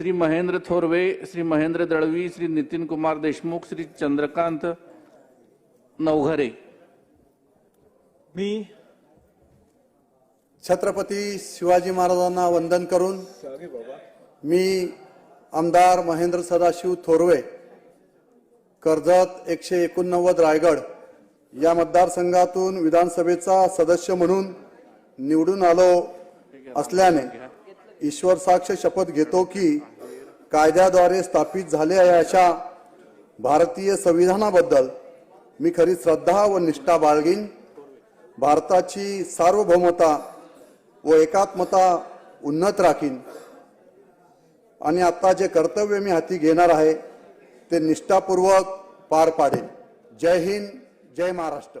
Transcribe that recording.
श्री महेंद्र थोरवे श्री महेंद्र दळवी श्री नितीन कुमार देशमुख श्री चंद्रकांत नवघरे. मी छत्रपती शिवाजी महाराजांना वंदन करून मी आमदार महेंद्र सदाशिव थोरवे कर्जत एकशे एकोणनव्वद रायगड या मतदारसंघातून विधानसभेचा सदस्य म्हणून निवडून आलो असल्याने ईश्वर साक्ष शपथ घेतो की कायद्याद्वारे स्थापित झालेल्या अशा भारतीय संविधानाबद्दल मी खरी श्रद्धा व निष्ठा बाळगीन. भारताची सार्वभौमता व एकात्मता उन्नत राखीन. आणि आता जे कर्तव्य मी हाती घेणार आहे ते निष्ठापूर्वक पार पाडेन. जय हिंद जय महाराष्ट्र.